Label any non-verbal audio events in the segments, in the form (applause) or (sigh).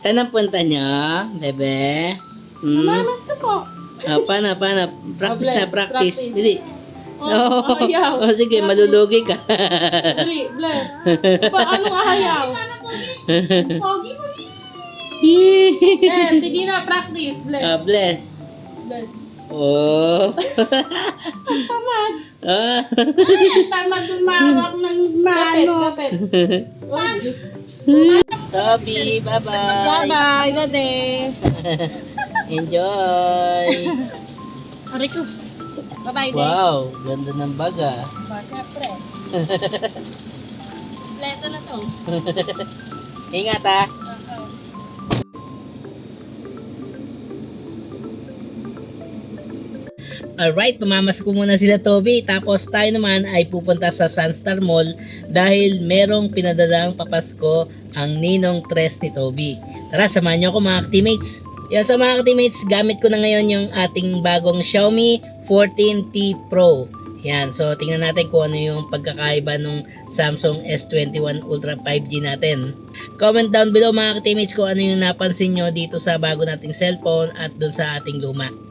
Saan ang punta nyo, bebe? Hmm? Mamamas to po. Ah, paano, paano? Practice na, bless. practice. Practice. Dili. Oh, (laughs) Oh, ayaw. oh, sige, malulugi ka. Dali, bless. Pa, anong ahayaw? Eh, hindi na practice. Bless. Ah, bless. Bless. Oh. Tamad. ah. Tamad umawak ng Kapit, mano. kapit. (laughs) Oh, Diyos. Toby, bye-bye. Bye-bye, Lade. (laughs) Enjoy. Ko. Bye-bye, Day. Wow, ganda ng baga. Siyempre. (laughs) Kompleto na to. Ingat ah. Alright, pamamas ko muna sila Toby. Tapos tayo naman ay pupunta sa Sunstar Mall dahil merong pinadalang papasko ang ninong tres ni Toby. Tara, samahan niyo ako mga teammates. Yan sa mga teammates, gamit ko na ngayon yung ating bagong Xiaomi 14T Pro. Yan, so tingnan natin kung ano yung pagkakaiba ng Samsung S21 Ultra 5G natin. Comment down below mga teammates kung ano yung napansin nyo dito sa bago nating cellphone at dun sa ating luma.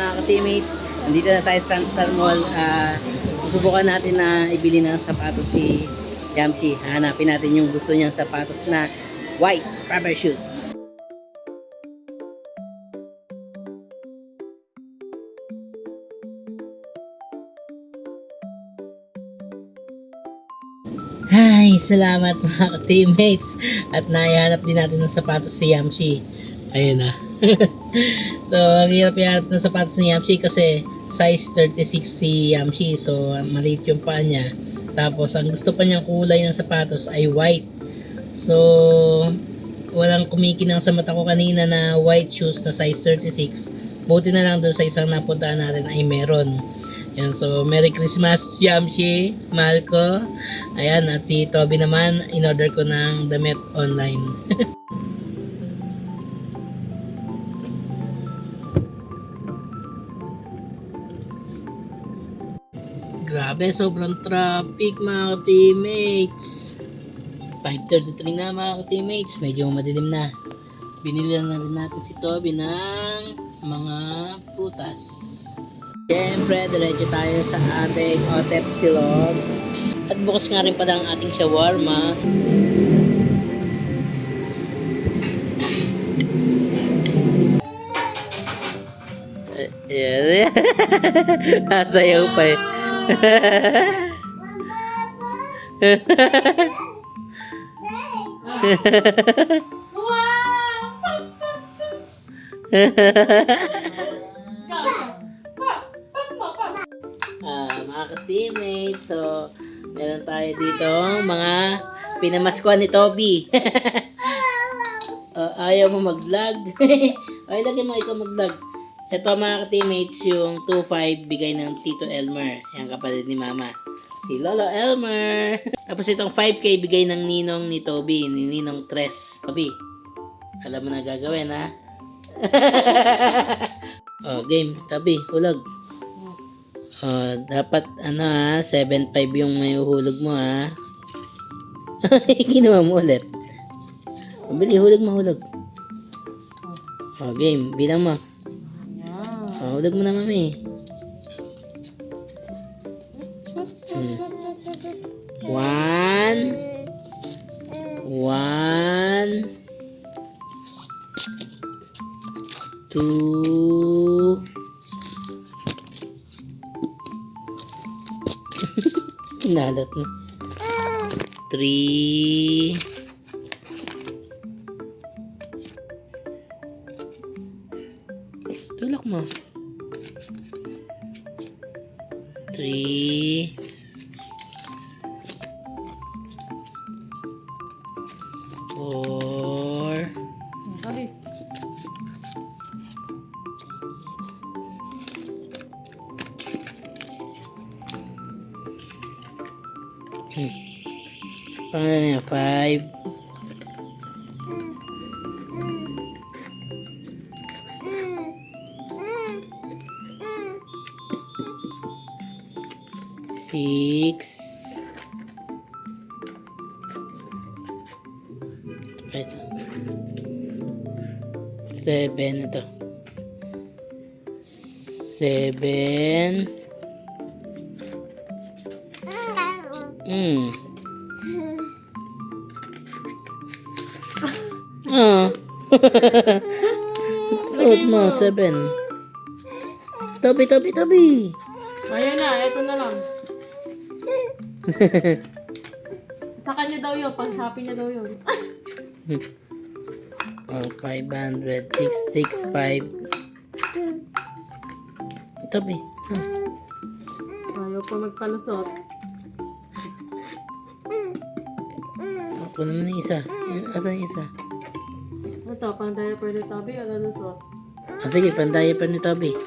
Mga ka-teammates, nandito na tayo sa Sunstar Mall. Ah, susubukan natin na ibili ng sapatos si Yamsi. Hanapin natin yung gusto niyang sapatos na white rubber shoes. Ay, salamat mga ka-teammates. At naihanap din natin ng sapatos si Yamsi. Ayun na. (laughs) so, ang hirap ihanap ng sapatos ni Yamsi kasi size 36 si Yamsi. So, maliit yung paa niya. Tapos, ang gusto pa niyang kulay ng sapatos ay white. So, walang kumikinang sa mata ko kanina na white shoes na size 36. Buti na lang doon sa isang napuntahan natin ay meron. Yan, so Merry Christmas Yamshi, mahal ko. Ayan, at si Toby naman, in-order ko ng damit online. (laughs) Grabe, sobrang traffic mga teammates. 5.33 na mga teammates, medyo madilim na. Binili na rin natin si Toby ng mga prutas. Siyempre, diretso tayo sa ating Otep Silog. At bukas nga rin pala ang ating shawarma. Eh, (laughs) Yan. Nasayaw pa eh. Ah, mga ka-teammates, so meron tayo dito mga pinamaskuhan ni Toby. (laughs) Ah, ayaw mo mag-vlog. (laughs) Ay, lagyan mo ikaw mag-vlog. Ito mga ka-teammates, yung 2.5 bigay ng Tito Elmer. Yan kapatid ni Mama. Si Lolo Elmer. (laughs) Tapos itong 5K bigay ng ninong ni Toby, ni Ninong Tres. Toby, alam mo na gagawin ha? (laughs) oh, game. Toby, hulog. Oh, dapat ano ha, 7.5 yung may uhulog mo ha. (laughs) Ginawa mo ulit. Bili, hulog mo, hulog. Oh, game. Bilang mo. Oh, ulag mo na, mami. Hmm. One. One. Two. (laughs) Kinalat na. Three. Tulak mo. 3 4 Hmm. Paano na 5 7 ito. 7 mm ah. (laughs) Suot mo 7 tabi tabi tabi ayan na eto na lang. (laughs) Sa kanya daw yun pag shopping niya daw yun. (laughs) oh, 500, 6, 6, 5. Tabi. Ah. Ayaw pa magpalusot. Ako naman yung isa. Asan yung isa? Ito, pang diaper ni Toby, o nalusot. Ah, sige, pandaya pa ni. Ah, (laughs)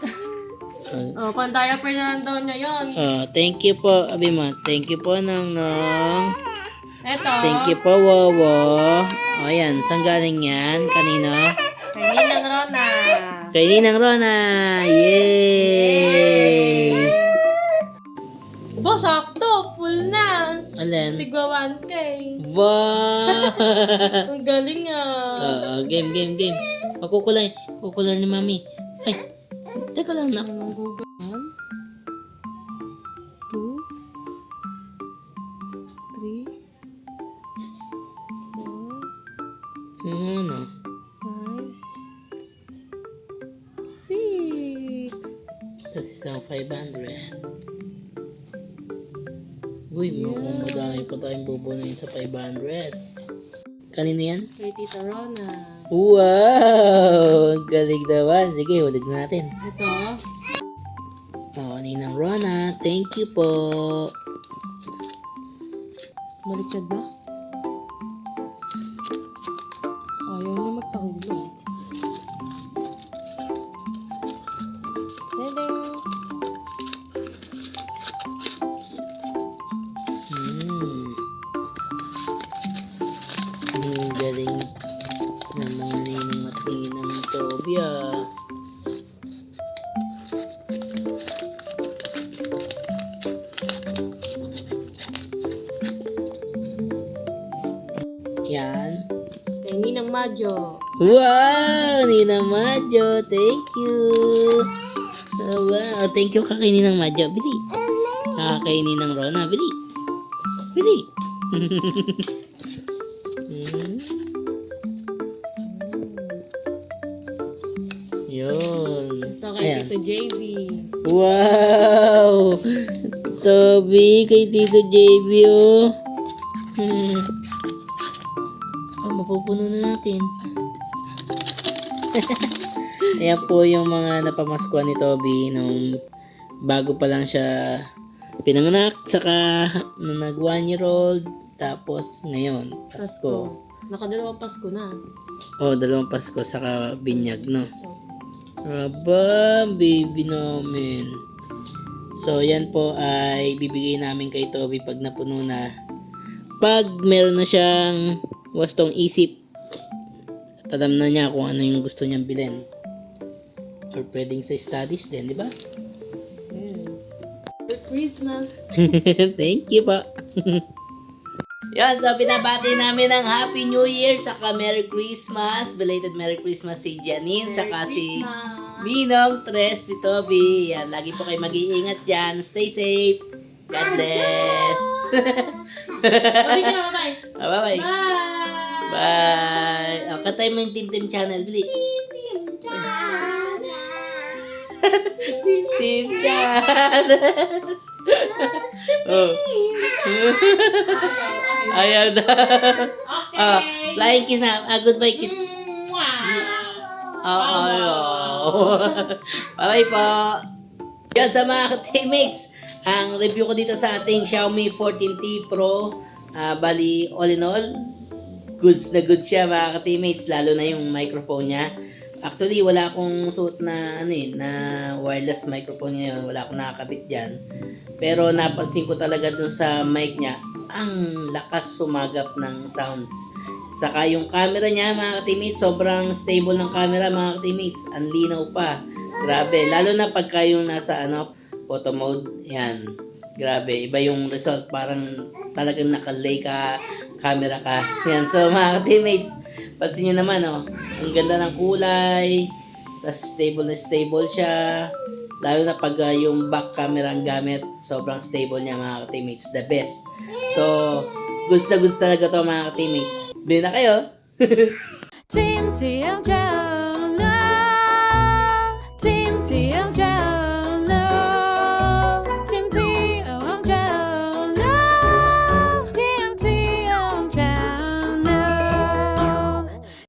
Oh, pang diaper na lang daw niya yun. ah, thank you po, Abima. Thank you po, Nang Nang. Eto, Thank you po, Wowo. O, yan. Saan galing yan? Kanino? kay Ninang Rona. Kay Ninang Rona. Yay! Bo, sakto, full na. Alin? Tigwa 1K. Wow! Ang galing ah. Oo, game, game, game. Makukulay. Kukulay ni Mami. Ay, teka lang na. Ano? five, six. Tapos isang 500. Uy, mukhang madami pa tayong bubunuin sa 500. Kanino yan? Kay Tita Rona. Wow! Ang galing naman. Sige, hulig na natin. Ito, Oh, Ninang Rona, thank you po. baliktad ba? Madjo. Wow! Ninang Madjo, thank you. So, wow. Thank you ka kay Ninang Madjo. Bili. Ah, kay Ninang Rona. Bili. Bili. Hmm. (laughs) Yun. Ito kay Ayan. Tito JV. Wow! Toby, kay Tito JB, oh. Hmm. (laughs) Oh, mapupuno na natin. (laughs) Ayan po yung mga napamaskuhan ni Toby nung bago pa lang siya pinanganak, saka nung nag one year old, tapos ngayon, Pasko. Nakadalawang Pasko na. Oh, dalawang Pasko, saka binyag, no? Aba, baby namin. So, yan po ay bibigay namin kay Toby pag napuno na. Pag meron na siyang wastong isip, at alam na niya kung ano yung gusto niyang bilhin. Or pwedeng sa studies din, di ba? Yes. For Christmas. (laughs) Thank you pa. (laughs) Yan, so binabati namin ng Happy New Year, saka Merry Christmas, belated Merry Christmas si Janine, saka si Ninong Tres ni Toby. Yan, lagi po kayo mag-iingat dyan. Stay safe. God bless. (laughs) Bye-bye. Bye-bye. Bye! O, katay mo yung Tim Tim channel, Bili. Tim Tim channel. (laughs) oh. Ayaw na. (laughs) Okay. Ah, flying kiss na. Ah, goodbye kiss. Oo. Oh, (laughs) Bye po. Yan sa mga teammates. Ang review ko dito sa ating Xiaomi 14T Pro. ah, bali, all in all, goods na good siya mga teammates Lalo na yung microphone niya. Actually, wala akong suot na, ano eh, na wireless microphone ngayon. Wala akong nakakabit dyan. Pero napansin ko talaga dun sa mic niya, ang lakas sumagap ng sounds. Saka yung camera niya, mga teammates sobrang stable ng camera, mga teammates Ang linaw pa. Grabe. Lalo na pagka yung nasa ano, photo mode. Yan. Grabe. Iba yung result. Parang talagang nakalay ka, camera ka. Yan. So, mga teammates pansin nyo naman, oh. Ang ganda ng kulay. Tapos stable na stable siya. Lalo na pag ah, yung back camera ang gamit, sobrang stable niya mga teammates The best. So, na goods talaga to mga teammates Bili na kayo! (laughs) Team TMJ, no. Team TMJ.